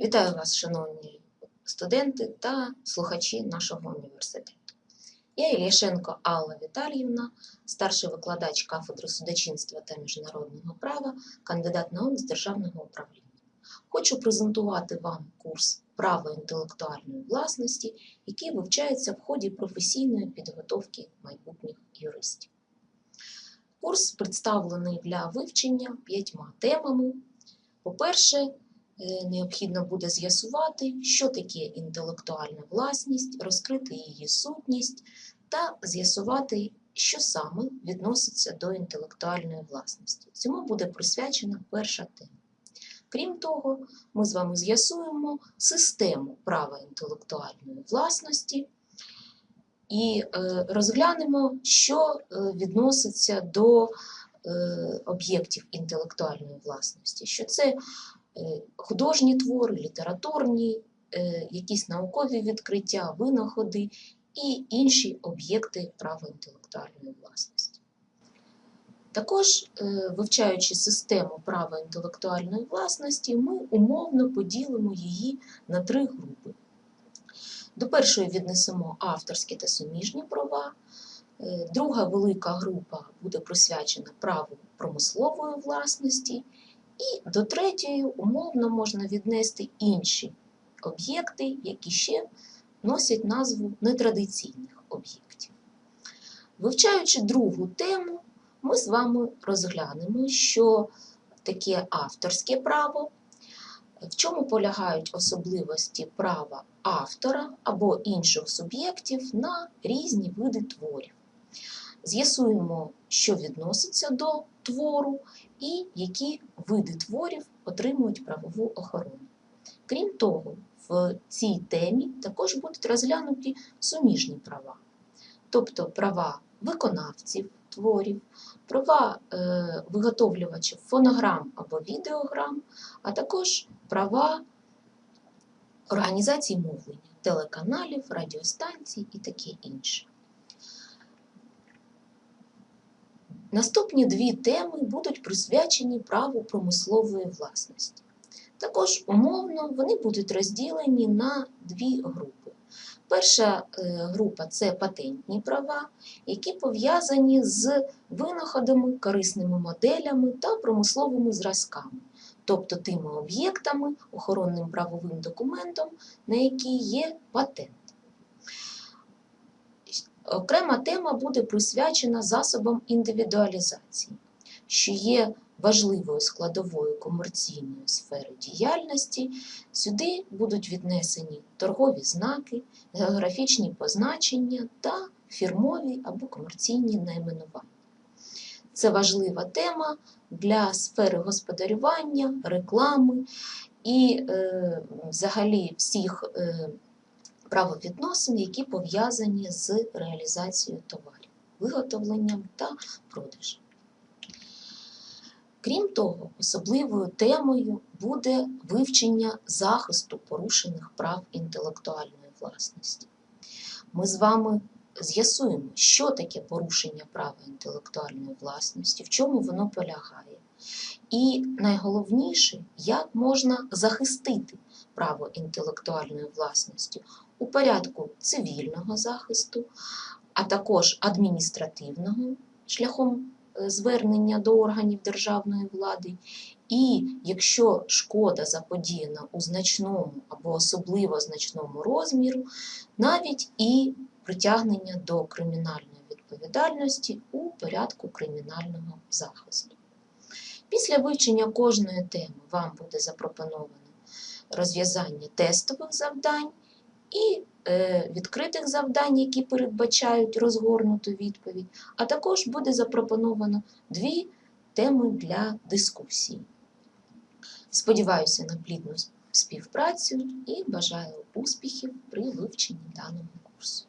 Вітаю вас, шановні студенти та слухачі нашого університету. Я Ільяшенко Алла Віталіївна, старший викладач кафедри судочинства та міжнародного права, кандидат наук з державного управління. Хочу презентувати вам курс право інтелектуальної власності, який вивчається в ході професійної підготовки майбутніх юристів. Курс представлений для вивчення п'ятьма темами. По-перше, необхідно буде з'ясувати, що таке інтелектуальна власність, розкрити її сутність та з'ясувати, що саме відноситься до інтелектуальної власності. Цьому буде присвячена перша тема. Крім того, ми з вами з'ясуємо систему права інтелектуальної власності і е, розглянемо, що е, відноситься до е, об'єктів інтелектуальної власності, що це е, художні твори, літературні, е, якісь наукові відкриття, винаходи і інші об'єкти права інтелектуальної власності. Також, е, вивчаючи систему права інтелектуальної власності, ми умовно поділимо її на три групи. До першої віднесемо авторські та суміжні права. Е, Друга велика група буде присвячена праву промислової власності, і до третьої умовно можна віднести інші об'єкти, які ще носять назву нетрадиційних об'єктів. Вивчаючи другу тему, ми з вами розглянемо, що таке авторське право, в чому полягають особливості права автора або інших суб'єктів на різні види творів. З'ясуємо, що відноситься до твору і які види творів отримують правову охорону. Крім того, в цій темі також будуть розглянуті суміжні права, тобто права виконавців творів, права е, виготовлювачів фонограм або відеограм, а також права організацій мовлення, телеканалів, радіостанцій і таке інше. Наступні дві теми будуть присвячені праву промислової власності. Також умовно вони будуть розділені на дві групи. Перша е, група це патентні права, які пов'язані з винаходами, корисними моделями та промисловими зразками, тобто тими об'єктами, охоронним правовим документом, на які є патент. Окрема тема буде присвячена засобам індивідуалізації, що є важливою складовою комерційної сфери діяльності. Сюди будуть віднесені торгові знаки, географічні позначення та фірмові або комерційні найменування. Це важлива тема для сфери господарювання, реклами і е, взагалі всіх е, правовідносин, які пов'язані з реалізацією товарів, виготовленням та продажем. Крім того, особливою темою буде вивчення захисту порушених прав інтелектуальної власності. Ми з вами з'ясуємо, що таке порушення права інтелектуальної власності, в чому воно полягає. І найголовніше, як можна захистити право інтелектуальної власності у порядку цивільного захисту, а також адміністративного шляхом звернення до органів державної влади, і якщо шкода заподіяна у значному або особливо значному розміру, навіть і притягнення до кримінальної відповідальності у порядку кримінального захисту. Після вивчення кожної теми вам буде запропоновано розв'язання тестових завдань і е, відкритих завдань, які передбачають розгорнуту відповідь, а також буде запропоновано дві теми для дискусії. Сподіваюся на плідну співпрацю і бажаю успіхів при вивченні даного курсу.